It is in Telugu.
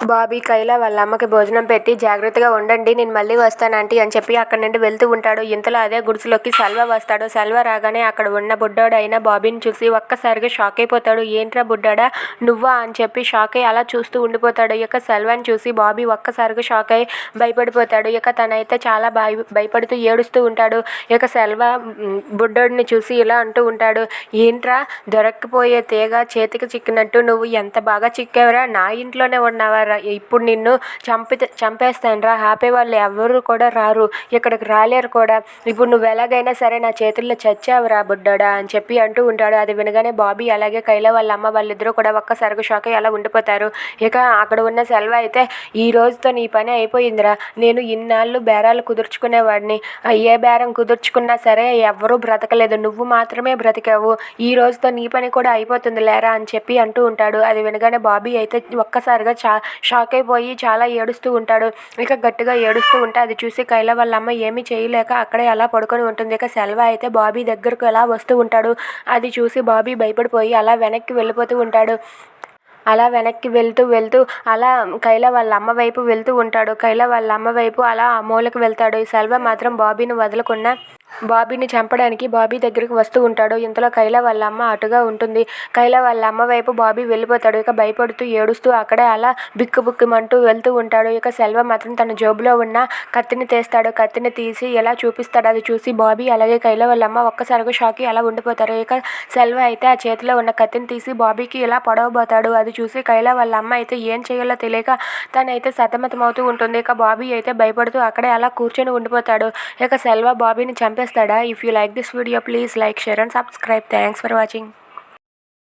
బాబీ కైలా వాళ్ళ అమ్మకి భోజనం పెట్టి జాగ్రత్తగా ఉండండి నేను మళ్ళీ వస్తాను ఆంటీ అని చెప్పి అక్కడి నుండి వెళ్తూ ఉంటాడు. ఇంతలో అదే గుడిసెలోకి సెల్వ వస్తాడు. సెల్వ రాగానే అక్కడ ఉన్న బుడ్డోడైన బాబీని చూసి ఒక్కసారిగా షాక్ అయిపోతాడు. ఏంట్రా బుడ్డాడా నువ్వా? అని చెప్పి షాక్ అయ్యి అలా చూస్తూ ఉండిపోతాడు. ఇక సెల్వాని చూసి బాబీ ఒక్కసారిగా షాక్ అయ్యి భయపడిపోతాడు. ఇక తనైతే చాలా భయ భయపడుతూ ఏడుస్తూ ఉంటాడు. ఇక సెల్వ బుడ్డోడిని చూసి ఇలా అంటూ ఉంటాడు. ఏంట్రా దొరక్కపోయే తీగ చేతికి చిక్కినట్టు నువ్వు ఎంత బాగా చిక్కావురా? నా ఇంట్లోనే ఉన్నావా రా ఇప్పుడు నిన్ను చంపితే చంపేస్తాను రా ఆపే వాళ్ళు ఎవరు కూడా రారు. ఇక్కడికి రాలేరు కూడా. ఇప్పుడు నువ్వు ఎలాగైనా సరే నా చేతుల్లో చచ్చావురా బుడ్డోడా అని చెప్పి అంటూ ఉంటాడు. అది వినగానే బాబీ అలాగే కైలా వాళ్ళ అమ్మ వాళ్ళిద్దరూ కూడా ఒక్కసారిగా షాక్ అయ్యి అలా ఉండిపోతారు. ఇక అక్కడ ఉన్న సెల్వ అయితే ఈ రోజుతో నీ పని అయిపోయిందిరా. నేను ఇన్నాళ్ళు బేరాలు కుదుర్చుకునేవాడిని. ఏ బేరం కుదుర్చుకున్నా సరే ఎవరూ బ్రతకలేదు. నువ్వు మాత్రమే బ్రతికావు. ఈ రోజుతో నీ పని కూడా అయిపోతుంది లేరా అని చెప్పి అంటూ ఉంటాడు. అది వినగానే బాబీ అయితే ఒక్కసారిగా చా షాక్ అయిపోయి చాలా ఏడుస్తూ ఉంటాడు. ఇక గట్టిగా ఏడుస్తూ ఉంటే అది చూసి కైల వాళ్ళ అమ్మ ఏమీ చేయలేక అక్కడే అలా పడుకొని ఉంటుంది. ఇక సెల్వ అయితే బాబీ దగ్గరకు ఎలా వస్తూ ఉంటాడు. అది చూసి బాబీ భయపడిపోయి అలా వెనక్కి వెళ్ళిపోతూ ఉంటాడు. అలా వెనక్కి వెళ్తూ వెళ్తూ అలా కైల వాళ్ళ అమ్మ వైపు వెళ్తూ ఉంటాడు. కైల వాళ్ళ అమ్మ వైపు అలా ఆ మూలకు వెళ్తాడు. ఈ సెల్వ మాత్రం బాబీని వదలకుండా బాబీని చంపడానికి బాబీ దగ్గరికి వస్తూ ఉంటాడు. ఇంతలో కైల వాళ్ళ అమ్మ అటుగా ఉంటుంది. కైల వాళ్ళ అమ్మ వైపు బాబీ వెళ్ళిపోతాడు. ఇక భయపడుతూ ఏడుస్తూ అక్కడే అలా బిక్కుబుక్కుమంటూ వెళ్తూ ఉంటాడు. ఇక సెల్వ మాత్రం తన జోబులో ఉన్న కత్తిని తీస్తాడు. కత్తిని తీసి ఎలా చూపిస్తాడు అది చూసి బాబీ అలాగే కైల వాళ్ళ అమ్మ ఒక్కసారిగా షాకి అలా ఉండిపోతారు. ఇక సెల్వ అయితే ఆ చేతిలో ఉన్న కత్తిని తీసి బాబీకి ఇలా పొడవబోతాడు. అది చూసి కైల వాళ్ళ అమ్మ అయితే ఏం చేయాలో తెలియక తనైతే సతమతమవుతూ ఉంటుంది. ఇక బాబీ అయితే భయపడుతూ అక్కడే అలా కూర్చొని ఉండిపోతాడు. ఇక సెల్వ బాబీని చంపేస్తాడా if you like this video please like share and subscribe thanks for watching